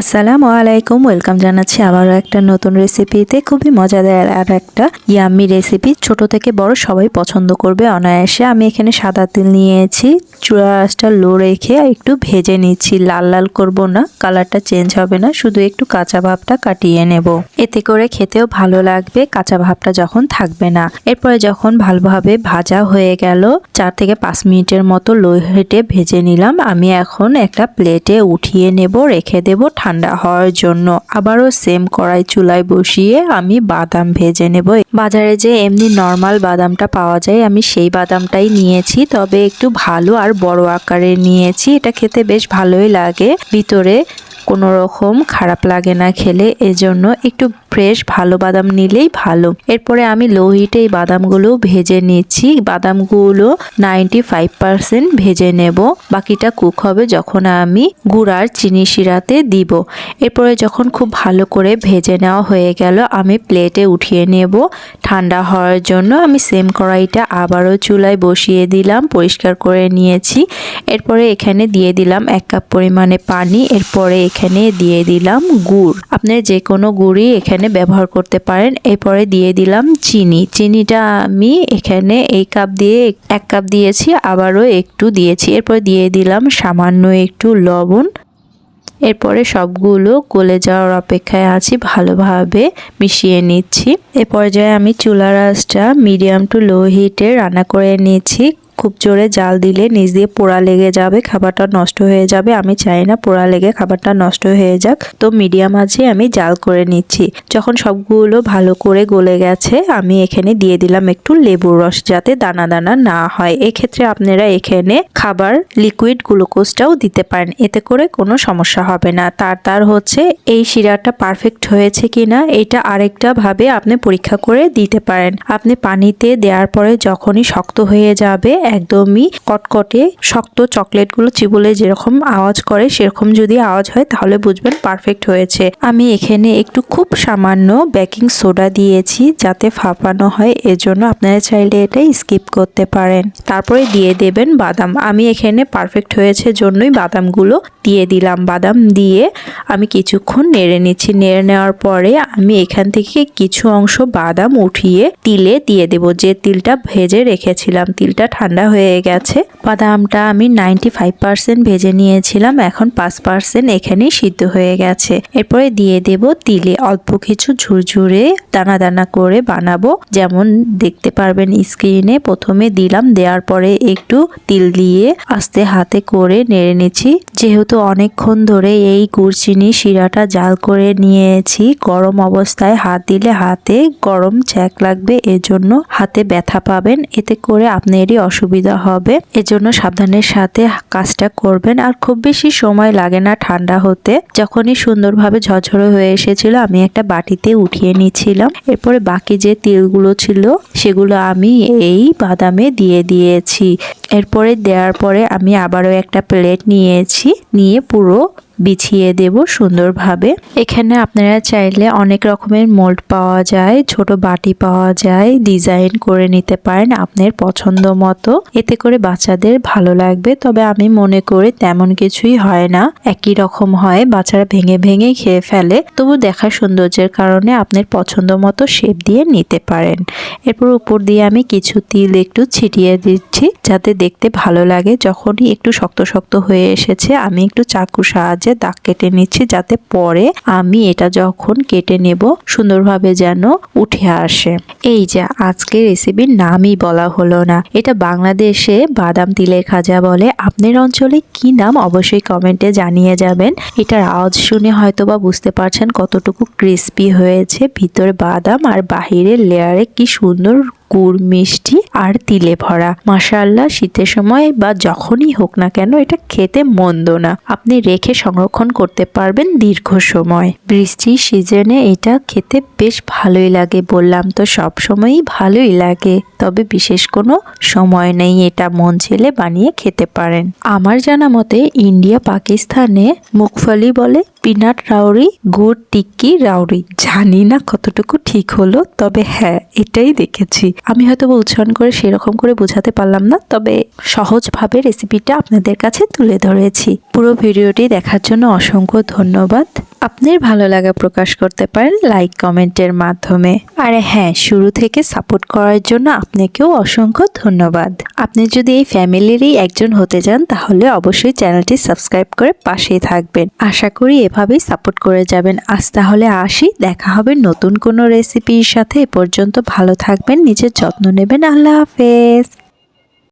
আসসালামু আলাইকুম, ওয়েলকাম জানাচ্ছি আবারও একটা নতুন রেসিপিতে খুবই মজাদার আর একটা ইয়াম্মি রেসিপি ছোট থেকে বড় সবাই পছন্দ করবে অনায়াসে। আমি এখানে সাদা তিল নিয়েছি। চুড়াটা লো রেখে একটু ভেজে নিচ্ছি। লাল লাল করব না কালারটা চেঞ্জ হবে না। শুধু একটু কাঁচা ভাবটা কাটিয়ে নেব। এতে করে খেতেও ভালো লাগবে, কাঁচা ভাবটা যখন থাকবে না। এরপরে যখন ভালোভাবে ভাজা হয়ে গেল, চার থেকে পাঁচ মিনিটের মতো লো হেঁটে ভেজে নিলাম। আমি এখন একটা প্লেটে উঠিয়ে নেব, রেখে দেব ঠান্ডা হওয়ার জন্য আবারও সেম কড়াই চুলায় বসিয়ে আমি বাদাম ভেজে নেব। বাজারে যে এমনি নর্মাল বাদামটা পাওয়া যায়, আমি সেই বাদামটাই নিয়েছি। তবে একটু ভালো আর বড় আকারে নিয়েছি। এটা খেতে বেশ ভালোই লাগে। ভিতরে কোনো রকম খারাপ লাগে না খেলে, এজন্য একটু ফ্রেশ ভালো বাদাম নিলেই ভালো। এরপরে আমি লো হিটে এই বাদামগুলো ভেজে নিচ্ছি। বাদামগুলো নাইনটি ফাইভ পারসেন্ট ভেজে নেব। বাকিটা কুক হবে যখন আমি গুড় আর চিনি শিরাতে দিব। এরপরে যখন খুব ভালো করে ভেজে নেওয়া হয়ে গেল, আমি প্লেটে উঠিয়ে নেব। ঠান্ডা হওয়ার জন্য আমি সেম কড়াইটা আবারও চুলায় বসিয়ে দিলাম, পরিষ্কার করে নিয়েছি। এরপরে এখানে দিয়ে দিলাম এক কাপ পরিমাণে পানি। এরপরে এখানে দিয়ে দিলাম গুড়। আপনি যে কোনো গুড়ই এখানে ব্যবহার করতে পারেন। এরপরে দিয়ে দিলাম চিনি। চিনিটা আমি এখানে এই কাপ দিয়ে, এক কাপ দিয়েছি, আবারও একটু দিয়েছি। এরপর দিয়ে দিলাম সামান্য একটু লবণ। এরপরে সবগুলো গলে যাওয়ার অপেক্ষায় আছি, ভালোভাবে মিশিয়ে নিচ্ছি। এ পর্যায়ে আমি চুলা রাসটা মিডিয়াম টু লো হিটে রান্না করে নিচ্ছি। খুব জোরে জাল দিলে নিচ দিয়ে পোড়া লেগে যাবে, খাবারটা নষ্ট হয়ে যাবে। আমি চাই না পোড়া লেগে খাবারটা নষ্ট হয়ে যাক। তো মিডিয়াম আছে আমি জাল করে নিচ্ছি। যখন সবগুলো ভালো করে গলে গেছে, আমি এখানে দিয়ে দিলাম একটু লেবুর রস যাতে দানা দানা না হয়। এক্ষেত্রে আপনারা এখানে খাবার লিকুইড গ্লুকোজটাও দিতে পারেন। এতে করে কোনো সমস্যা হবে না। তার তার হচ্ছে, এই শিরাটা পারফেক্ট হয়েছে কিনা, এটা আরেকটা ভাবে আপনি পরীক্ষা করে দিতে পারেন। আপনি পানিতে দেওয়ার পরে যখনই শক্ত হয়ে যাবে একদমই কটকটে, শক্ত চকলেটগুলো চিবলে যেরকম আওয়াজ করে, সেরকম যদি আওয়াজ হয়, তাহলে বুঝবেন পারফেক্ট হয়েছে। আমি এখানে একটু খুব সামান্য বেকিং সোডা দিয়েছি, যাতে ফাঁপানো হয়, এজন্য আপনারা চাইলে এটাই স্কিপ করতে পারেন। তারপরে দিয়ে দেবেন বাদাম। আমি এখানে পারফেক্ট হয়েছে জন্যই বাদামগুলো দিয়ে দিলাম। বাদাম দিয়ে আমি কিছুক্ষণ নেড়ে নিচ্ছি। নেড়ে নেওয়ার পরে আমি এখান থেকে কিছু অংশ বাদাম উঠিয়ে তিলে দিয়ে দেব। যে তিলটা ভেজে রেখেছিলাম, তিলটা ঠান্ডা হয়ে গেছে। বাদামটা আমি নাইনটি ফাইভ পার্সেন্ট ভেজে নিয়েছিলাম, এখন পাঁচ পার্সেন্ট এখানেই সিদ্ধ হয়ে গেছে। এরপরে দিয়ে দেব তিলে অল্প কিছু ঝুরঝুরে দানা দানা করে বানাবো। যেমন দেখতে পারবেন স্ক্রিনে প্রথমে দিলাম, দেওয়ার পরে একটু তিল দিয়ে আস্তে হাতে করে নেড়ে নিচ্ছি। যেহেতু অনেকক্ষণ ধরে এই গুড় চিনি শিরাটা জাল করে নিয়েছি, গরম অবস্থায় হাত দিলে হাতে গরম ছ্যাক লাগবে, এজন্য হাতে ব্যথা পাবেন। এতে করে আপনারই অসুবিধা হবে। এজন্য সাবধানের সাথে কাজটা করবেন। আর খুব বেশি সময় লাগে না ঠান্ডা হতে। যখনই সুন্দরভাবে ঝরঝরে হয়ে এসেছিল, আমি একটা বাটিতে উঠিয়ে নিয়েছিলাম এরপরে বাকি যে তেলগুলো ছিল, সেগুলো আমি এই বাদামে দিয়ে দিয়েছি। এরপরে দেওয়ার পরে আমি আবারও একটা প্লেট নিয়েছি। নিয়ে পুরো বিছিয়ে দেব সুন্দরভাবে। এখানে আপনারা চাইলে অনেক রকমের মোল্ড পাওয়া যায়, ছোট বাটি পাওয়া যায় ডিজাইন করে নিতে পারেন আপনার পছন্দ মতো। এতে করে বাচ্চাদের ভালো লাগবে, তবে আমি মনে করি তেমন কিছুই হয় না। একই রকম হয়, বাচ্চারা ভেঙে ভেঙে খেয়ে ফেলে। তবু দেখার সৌন্দর্যের কারণে আপনার পছন্দ মতো শেপ দিয়ে নিতে পারেন। এরপর উপর দিয়ে আমি কিছু তিল একটু ছিটিয়ে দিচ্ছি, যাতে দেখতে ভালো লাগে। যখনই একটু শক্ত শক্ত হয়ে এসেছে, আমি একটু চাকু সাহায্যে সাহায্যে দাগ কেটে নিচ্ছি যাতে পরে আমি এটা যখন কেটে নেব সুন্দরভাবে যেন উঠে আসে। এই যে আজকে রেসিপির নামই বলা হলো না। এটা বাংলাদেশে বাদাম তিলের খাজা বলে। আপনার অঞ্চলে কি নাম অবশ্যই কমেন্টে জানিয়ে যাবেন। এটার আওয়াজ শুনে হয়তো বা বুঝতে পারছেন কতটুকু ক্রিস্পি হয়েছে ভিতরে বাদাম আর বাহিরের লেয়ারে কি সুন্দর গুড়, মিষ্টি আর তিলে ভরা। মাসাল্লাহ শীতের সময় বা যখনই হোক না কেন এটা খেতে মন্দ না। আপনি রেখে সংরক্ষণ করতে পারবেন দীর্ঘ সময়। বৃষ্টির সিজনে এটা খেতে বেশ ভালোই লাগে বললাম তো, সব সময়ই ভালোই লাগে। তবে বিশেষ কোনো সময় নেই এটা মন ছেলে বানিয়ে খেতে পারেন। আমার জানা মতে ইন্ডিয়া, পাকিস্তানে মুখফলি বলে পিনাট রাউরি, গুড়, টিক্কি, রাউরি। জানি না কতটুকু ঠিক হলো, তবে হ্যাঁ এটাই দেখেছি। আমি হয়তো উচ্চারণ করে সেরকম করে বোঝাতে পারলাম না, তবে সহজভাবে রেসিপিটা আপনাদের কাছে তুলে ধরেছি। পুরো ভিডিওটি দেখার জন্য অসংখ্য ধন্যবাদ। আপনার ভালো লাগা প্রকাশ করতে পারেন লাইক কমেন্টের মাধ্যমে। আর হ্যাঁ শুরু থেকে সাপোর্ট করার জন্য আপনাকেও অসংখ্য ধন্যবাদ। আপনি যদি এই ফ্যামিলিরই একজন হতে চান, তাহলে অবশ্যই চ্যানেলটি সাবস্ক্রাইব করে পাশেই থাকবেন। আশা করি এভাবেই সাপোর্ট করে যাবেন। আজ তাহলে আসি, দেখা হবে নতুন কোনো রেসিপির সাথে। এ পর্যন্ত ভালো থাকবেন, নিজের যত্ন নেবেন। আল্লাহ হাফেজ।